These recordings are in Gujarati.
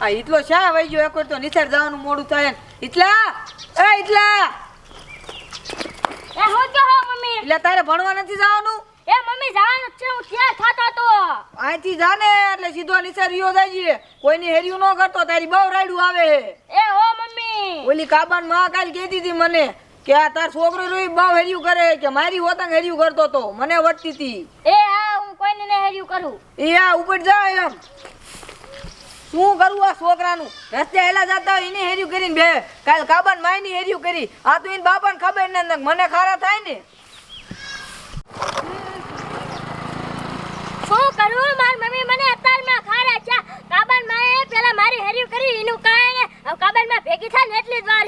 આ એટલો શા વહી ગયો? એક તો નિસાર જવાનું મોડું થાય એટલા એ એટલા એ હું હો મમ્મી? એટલે તારે ભણવા નથી જવાનું? એ મમ્મી જવાનું છે હું ક્યાં ખાતો તો? આથી જાને એટલે સીધો નિસાર રિયો જાય છે. કોઈની હેરિયું ન કરતો તારી બહુ રાયડું આવે એ હો મમ્મી. ઓલી કાબાનમાં કાલ કહેતી હતી મને કે આ તાર છોકરો રોઈ બહુ હેર્યું કરે કે મારી હોતંગ હેર્યું કરતો તો. મને વટતી હતી એ હા હું કોઈને ને હેર્યું કરું. એ આ ઉપર જા એમ. શું કરવું આ છોકરાનું રસ્તે હેલા જતા હોય એને હેર્યું કરીને બે કાલ કાબાન માયની હેર્યું કરી આ તો એને બાપાને ખબર ન મને ખારા થાય ને શું કરું મારી મમ્મી મને અત્યારમાં ખારા છે કાબન માય પેલા મારી હેર્યું કરી એનું કાંઈ ને હવે કાબનમાં ભેગી થાય ને એટલી જ વાર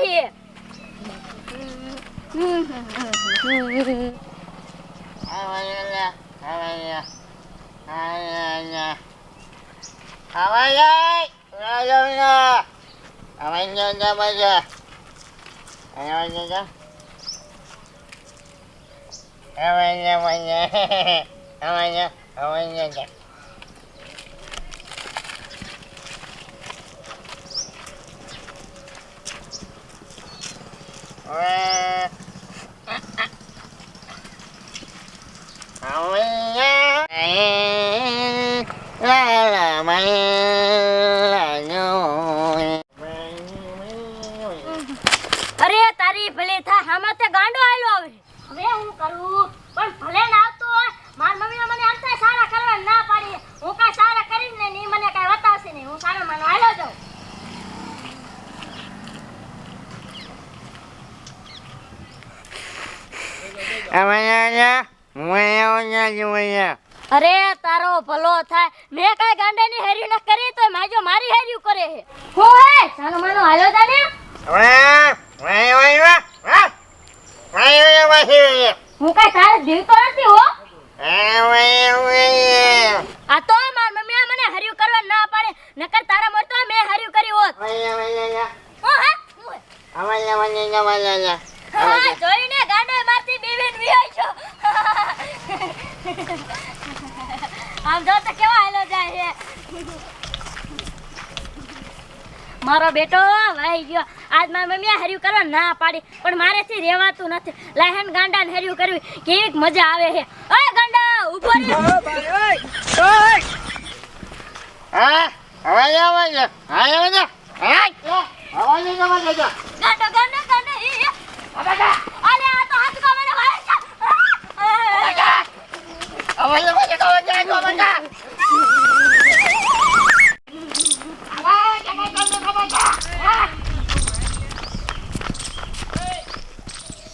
à mày ơi ra cho mình à mày nhìn ra bây giờ mày ơi nhìn ra à mày nha mày nha à mày nha à mày nha kìa Wow. Owie. અરે, તારી ભલે થા હામે તે ગાંડો આયલો આવે હવે હું કરું, પણ ભલે ના આવતો માર મમ્મી મને અંતે સારા કરવા ના પાડી હું કાંઈ સારા કરી ને મને કાંઈ બતાવશે નહીં. હું સારા માનો આયલો જાઉં અરે તારો ભલો થાય. મેં કાંઈ ગાંડાની હેરી ન કરી તો માજો મારી હેરી કરે હે હો હે સાનો માનો હાલો તાને હું કઈ તારે જીવતો નથી હો. આ તો માર મમ્મીએ મને હર્યું કરવા ના પાડે. નકર તારા મળતો મેં હર્યું કર્યું હોત. હો હે હું હે? હા, જોઈને ગાંડો મારતી બીવીન વિહાય છો. આમ જો તો કેવા હાલો જાય છે? મારો બેટો ભાઈ ગયો. આજ મારી મમ્મીએ હર્યું કરવા ના પાડી પણ મારેથી રહેવાતું નથી. લહેન ગાંડાને હર્યું કરવી કેવીક મજા આવે છે. ઓય ગાંડા ઊભો રે. ગાંડો ગાંડો ગાંડો. અલે આ તો હાથ કો મને વાય છે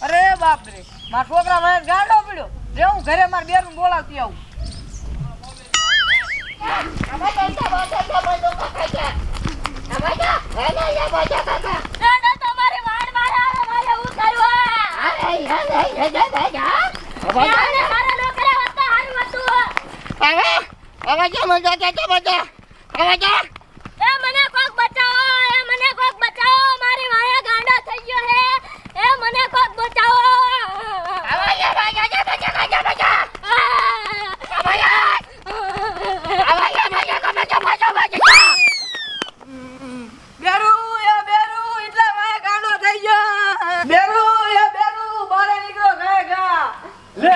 અરે બાપ રે મારા છોકરા મને ગાડો પડ્યો રે હું ઘરે મારા બેરું બોલાવતી આવું ગાંડો તો મારી વાડ મારે આવે મારે હું કરું યાને મારા નોકરે હતા હારું હતું એ મને કોક બચાવો એ મને કોક બચાવો મારી વાયા ગાંડો થઈ ગયો હે એ મને કોક બચાવો. બેરું એ બેરું એટલા મારે ગાંડો થઈ ગયો બેરું એ બેરું બારે નીકળો ગાય ગા લે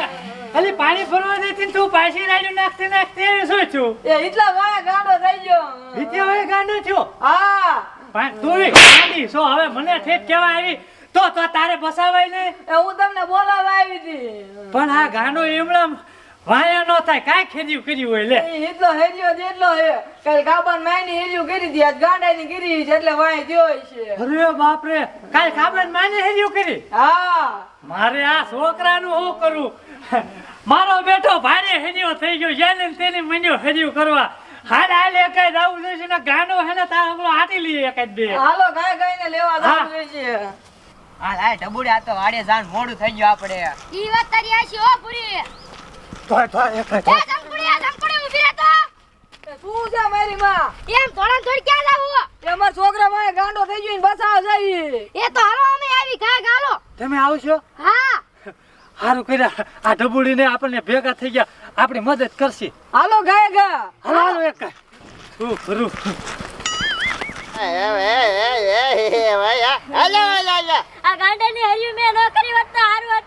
ખાલી પાણી ભરવા દેતી તું પાછી રાડ્યું નાખતી નાખતી શું છું એ એટલા મારે ગાંડો થઈ ગયો. વિદ્યા હવે ગાંડો થયો? હા. પણ તું ગાંડી છો હવે મને ઠેઠ કેવા આવી? તો તો તારે બસાવાય ને એ હું તમને બોલાવવા આવી હતી. પણ આ ગાંડો એમણા વાયા ન થાય કાઈ ખેડ્યું કર્યું હોય લે. એટલો હેર્યો એટલો હે કાલ કાબાન માની હેર્યું કરી દી આજ ગાંડાની કરી છે એટલે વાય થયો છે અરે બાપ રે કાલ કાબન માની હેર્યું કરી? હા. મારે આ છોકરાનું શું કરું? મારો બેટો ભારે હેન્યો થઈ ગયો. જેને તેને મંડ્યો હેર્યું કરવા. હાલ હાલ એકાદ આવું ને ગાંડો હે ને તાર હમણાં હાટી લઈએ એકાદ બે. હાલો ગાય ગાય ને લેવા હા. જવું છે. હા લાય ઢબુડી આ તો વાડે જાન મોડું થઈ ગયું આપણે. ઈ વાત તારી આશી હો પૂરી તોય તોય એકાદ એ જંપુડી આ જંપુડી ઊભી રહે તો. શું છે મારી માં? એમ થોડા થોડી ક્યાં લાવું એ અમાર છોકરા માં ગાંડો થઈ ગયો ને બસાવ જાય એ તો હાલો અમે આવી ઘા ગાલો તમે આવશો હા. સારું કર્યા. આ ઢબુડીને આપણને ભેગા થઈ ગયા. આપણી મદદ કરશે. હાલો ગાય ગા હાલો હાલો એક શું કરું? આ ગાંડાની હરિયું મેં ન કરી હોત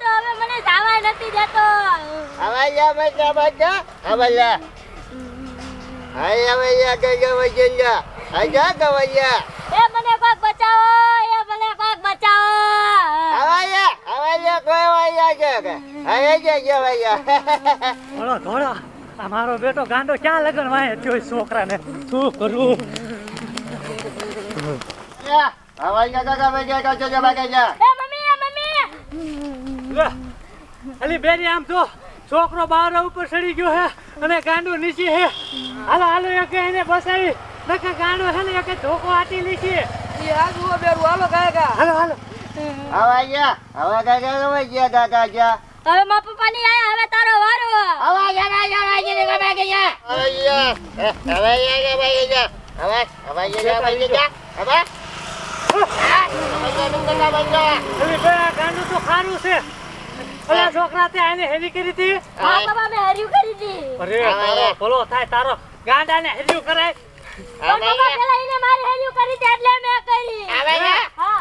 તો હવે મને જાવા નથી દેતો. એ મને કોક બચાવો એ મને કોક ધોળો ધોળો આ મારો બેટો ગાંડો ક્યાં લગન વાય થયો છોકરાને? શું કરું? એ મમ્મી એ મમ્મી. લે, અલી બેરી આમ તો છોકરો બાર ઉપર ચડી ગયો હે અને ગાંડો નીચે હે. હાલો હાલો એક એને બસાવી. નકા ગાંડો હે ને એક ધોકો આટી લીધી. ઈ આ જુઓ બેરું. હાલો ગયા હાલો હાલો. હવે મારા પપ્પા ની આયા હવે તારો વારો. હવે બે આ ગાંડું તો ખારું છે ઓલા છોકરા તે આને હેરી કરી હતી? મેં હરિયું કરી દી અરે તારો ભલો થાય તારો ગાંડાને હેર્યું કરાય. પણ પપ્પા પેલા એને મારી હરિયું કરી દે એટલે મેં કરી. હા.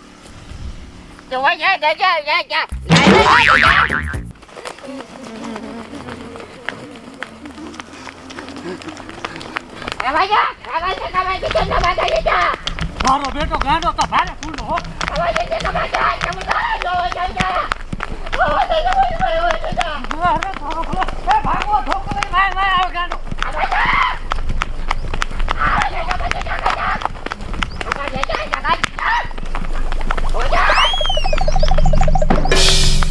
quá dạ dạ dạ dạ dạ Hãy subscribe cho kênh Ghiền Mì Gõ Để không bỏ lỡ những video hấp dẫn Thôi rồi biết rồi, nghe rồi, tập hết rồi, khui nổ Thôi, chị chị, tập hết rồi, cầm cái tay, rồi, chơi chơi Thôi, chị, cầm cái tay, rồi, chơi chơi